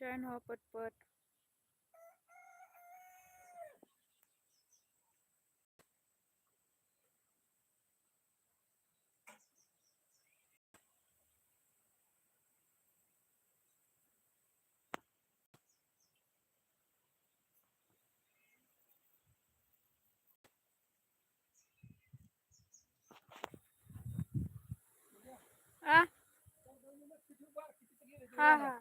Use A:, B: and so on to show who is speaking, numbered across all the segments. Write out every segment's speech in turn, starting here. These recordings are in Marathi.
A: जॉईन हो पटपट आ हा हा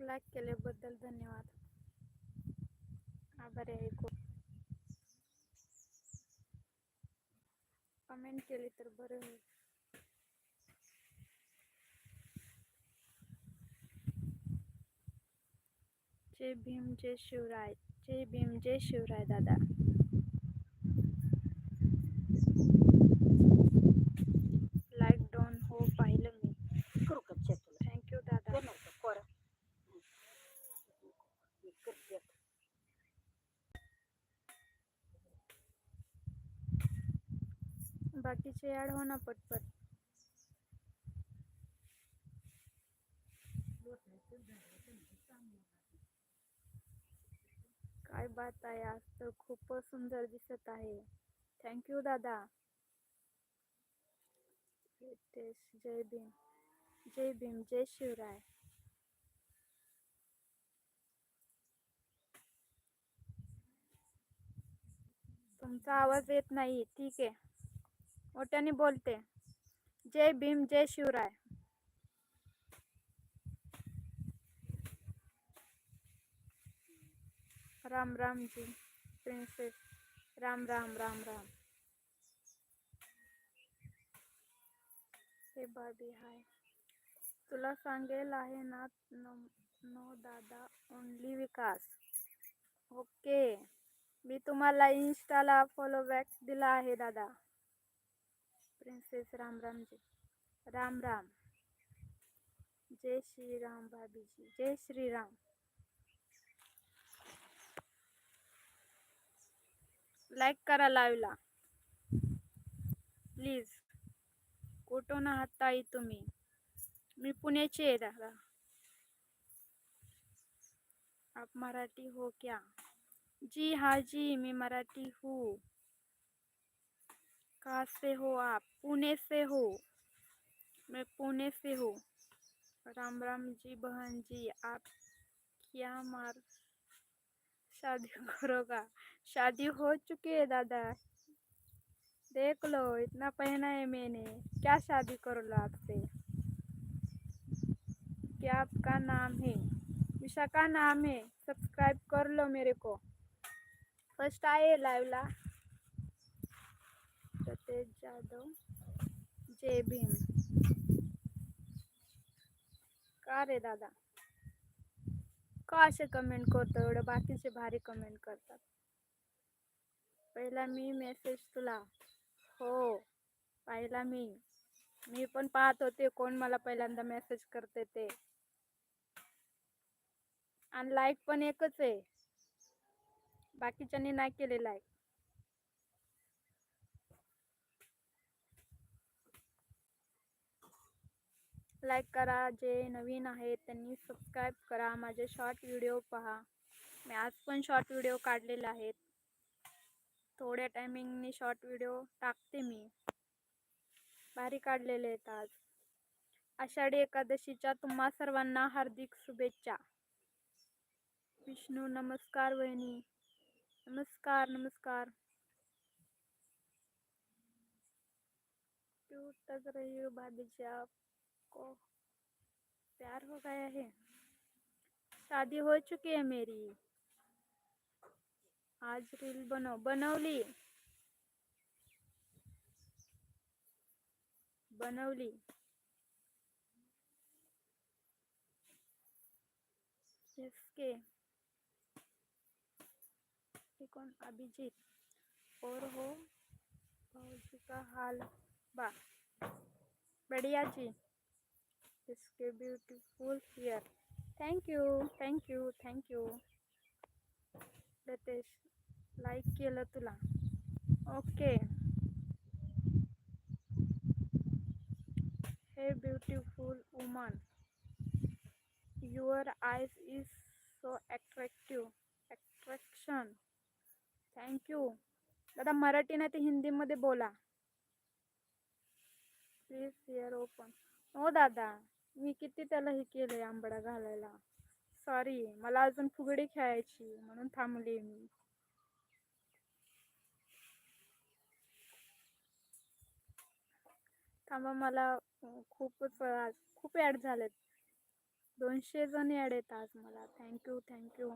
A: लाईक केल्याबद्दल धन्यवाद. आभारी आहे खूप. कमेंट केली तर बरं होईल. जय भीम जय शिवराय जय भीम जय शिवराय दादा लाईक डाऊन हो पाहिलं मी
B: करू का चहा तुला
A: थँक्यू दादा
B: दे नव्हतं कोरा मी करते आता.
A: बाकीचे ॲड हो ना पटपट. काय बात आहे आज तर खूपच सुंदर दिसत आहे. थँक्यू दादा. जय भीम. जय भीम जय शिवराय. तुमचा आवाज येत नाही ठीक आहे. मोठ्याने बोलते जय भीम, जय शिवराय। राम राम जी प्रिन्सेस राम राम राम राम। हे बाबी हाय। तुला सांगेल आहे ना, नो नो दादा ओनली विकास। ओके, मी तुम्हाला इन्स्टाला फॉलो बॅक दिला आहे, दादा। प्रिन्सेस राम राम जी। राम राम। जय श्रीराम भाभीजी जय श्रीराम। लाईक करा लाईव्हला प्लीज़ कुठून आहात ताई तुम्ही? मी पुण्याची आहे दादा। आप मराठी हो क्या? जी हाँ जी, मैं मराठी हूँ। कहाँ से हो आप? पुणे से हो। मैं पुणे से हूँ। राम राम जी बहन जी, आप क्या मार शादी करोगा? शादी हो चुकी है दादा। देख लो, इतना पहना है मैंने। क्या शादी करो लो आपसे? क्या आपका नाम है? विशाखा नाम है। सब्सक्राइब कर लो मेरे को। फ़र्स्ट आए लाइव ला सतेज जाधव जय भीम. का रे दादा? का असे कमेंट करतो? एवढं बाकीचे भारी कमेंट करतात. पहिला मी मेसेज तुला. हो पाहिला मी. मी पण पाहत होते. कोण मला पहिल्यांदा मेसेज करते ते. आणि लाईक पण एकच आहे. बाकीच्यांनी नाही केले लाईक लाईक करा जे नवीन आहेत त्यांनी सबस्क्राईब करा माझे शॉर्ट व्हिडिओ पहा. मी आज पण शॉर्ट व्हिडिओ काढलेले आहेत. थोड्या टायमिंगनी शॉर्ट व्हिडिओ टाकते मी. भारी काढलेले आहेत आज. आषाढी एकादशीच्या तुम्हा सर्वांना हार्दिक शुभेच्छा. विष्णू नमस्कार वहिनी. नमस्कार नमस्कार. क्यूट तक रही हो भाभी जी आपको प्यार हो गया है। शादी हो चुकी है मेरी। आज रील बनव बनवली बनवली इसके कौन? अभिजीत। और हो का हाल बा। बढ़िया जी। इसके beautiful hair thank you thank you thank you Pratesh like केलं तुला. Okay hey beautiful woman your eyes is so attractive attraction thank you दादा मराठी नाही ते हिंदीमध्ये बोला. प्लीज़ हिअर ओपन हो, दादा. मी किती त्याला हे केलंय आंबडा घालायला. सॉरी मला अजून फुगडी खेळायची म्हणून थांबली मी. थांबा मला खूपच आज खूप ॲड झालेत. दोनशे जण ॲड आहेत आज मला. थँक्यू थँक्यू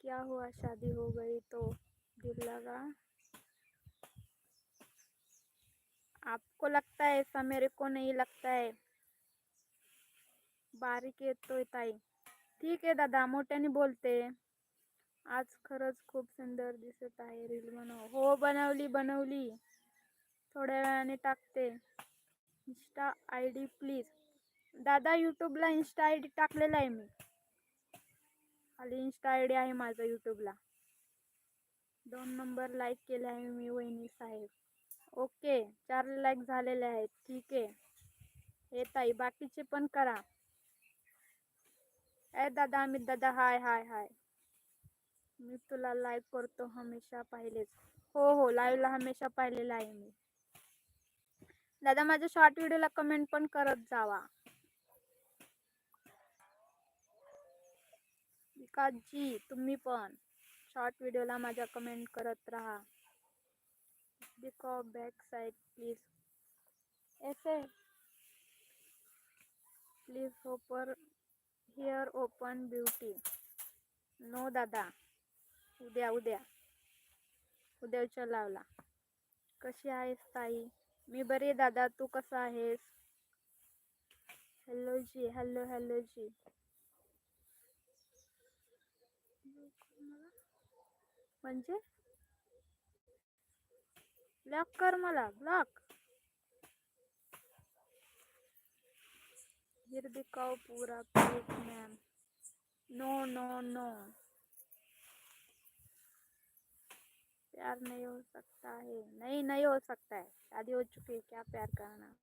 A: क्या हुआ शादी हो गई तो दिल लगा? आपको लगता है ऐसा मेरे को नहीं लगता है। बारीक येतोय ताई। ठीक आहे दादा मोठ्याने बोलते आज खरंच खूप सुंदर दिसत आहे रील बनव हो बनवली बनवली. थोड्या वेळाने टाकते. इन्स्टा आय डी प्लीज दादा यूट्यूबला इन्स्टा आय डी टाकलेला आहे मी. खाली इन्स्टा आय डी आहे माझा यूट्यूबला दोन नंबर लाईक केले आहे मी वहिनी साहेब. ओके चार लाईक झालेले आहेत. ठीक आहे. हे ताई बाकीचे पण करा. ए दादा अमित दादा हाय हाय हाय. मी तुला लाईक करतो हमेशा पाहिलेच. हो हो लाईव्हला हमेशा पाहिलेला आहे मी. दादा माझ्या शॉर्ट व्हिडिओला कमेंट पण करत जावा. विकासजी तुम्ही पण. शॉर्ट व्हिडिओला माझ्या कमेंट करत राहा. बिकॉ बॅक साईड प्लीज ऐसे please over here open beauty no दादा. उद्या उद्या. उद्याच्या लावला कशी आहेस ताई? मी बरी दादा. तू कसा आहेस? हॅलो जी. हॅलो हॅलो जी. म्हणजे? ब्लॉक कर मला ब्लॉक फिर दिखाओ पूरा page ma'am no no no प्यार नहीं हो सकता है। नहीं नहीं हो सकता है। शादी हो चुकी है, क्या प्यार करना?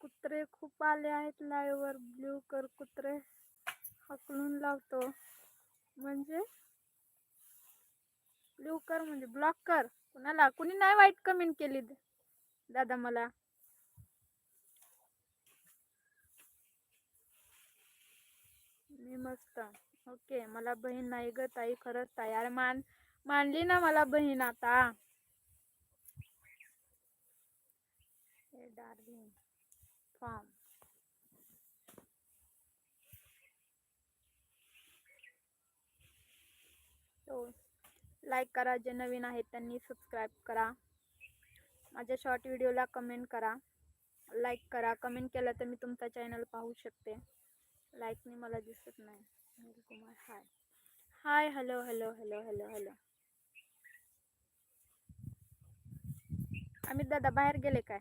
A: कुत्रे खूप आले आहेत लाईव्हवर ब्ल्यू कर कुत्रे. हकलून लावतो. म्हणजे ब्ल्यू कर म्हणजे ब्लॉक कर. कुणाला? कुणी नाही वाईट कमेंट केली दादा मला. मी मस्त. ओके मला बहीण नाही ग ताई खरंच ताई. अरे मान मानली ना मला बहीण आता. हे डार्लिंग फॉर्म तो लाईक करा जे नवीन आहेत त्यांनी सबस्क्राईब करा. माझ्या शॉर्ट व्हिडिओला कमेंट करा. लाईक करा. कमेंट केलं तर मी तुमचा चॅनल पाहू शकते. लाईकने मला दिसत नाही. Kumar hi hi hello hello hello hello hello Amit दादा बाहेर गेले काय?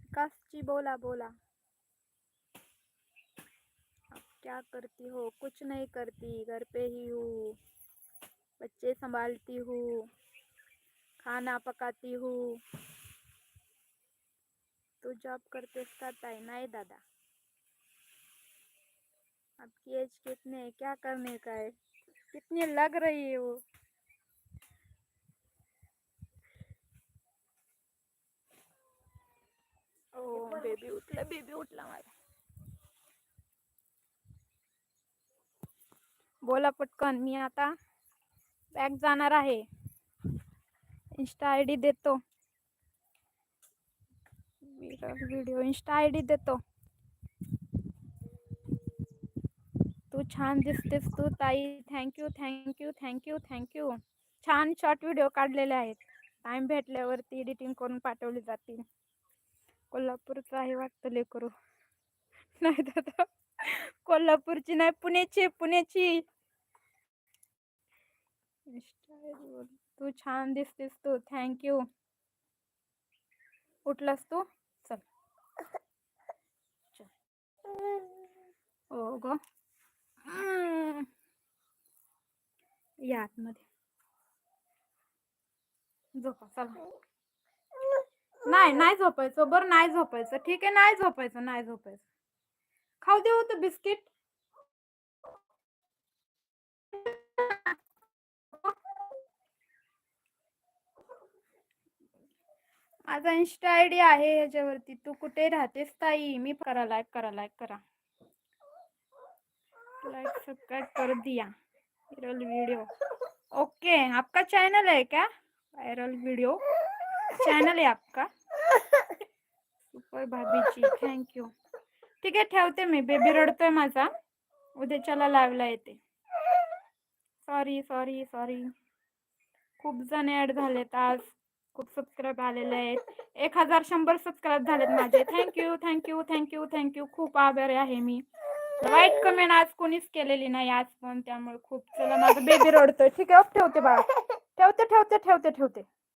A: विकासजी बोला बोला. क्या करती हो? कुछ नहीं करती घर पे ही हूँ। बच्चे संभालती हूँ खाना पकाती हूँ। तू जॉब करते का ताई नाही दादा? आपकी एज कितने है? क्या करने का है? कितनी लग रही है वो? ओ बेबी उठला बेबी उठला माझा बोला पटकन. मी आता बॅग जाणार आहे. इंस्टा आय डी देतो. व्हिडिओ इंस्टा आय डी देतो. तू छान दिसतेस तू ताई. Thank you thank you thank you thank you छान शॉर्ट व्हिडिओ काढलेले आहेत. टाइम भेटल्यावरती एडिटिंग करून पाठवली जातील. कोल्हापूरचं आहे वाटतं लेकरू. नाही दादा कोल्हापूरची नाही पुण्याची पुण्याची. तू छान दिसतेस तू. थँक्यू उठलास तू? चल. हो ग. या आतमध्ये. झोपा चला. नाही नाही झोपायचं. बरं नाही झोपायचं. ठीक आहे नाही झोपायचं नाही झोपायचं. खाऊ देऊ तर बिस्किट. माझा इन्स्टा आय डी आहे ह्याच्यावरती. तू कुठे राहतेस ताई? मी करा लाईक करा लाईक करा. लाईक सबस्क्राईब कर दिया. वायरल वीडियो ओके आपका चैनल है क्या? वायरल वीडियो चॅनल आहे आपका? सुपर भाभीची थँक्यू ठीक आहे ठेवते मी. बेबी रडतोय माझा. उद्याच्याला लाईव्हला येते. सॉरी सॉरी सॉरी खूप जण ॲड झालेत आज. खूप सबस्क्राईब आलेले आहेत. एक हजार शंभर सबस्क्राईब झालेत माझे. थँक्यू थँक्यू थँक्यू थँक्यू खूप आभारी आहे मी. वाईट कमेंट आज कोणीच केलेली नाही आज पण. त्यामुळे खूप चला माझं बेबी रडतोय. ठीक आहे ठेवते बाळा. ठेवते ठेवते ठेवते ठेवते.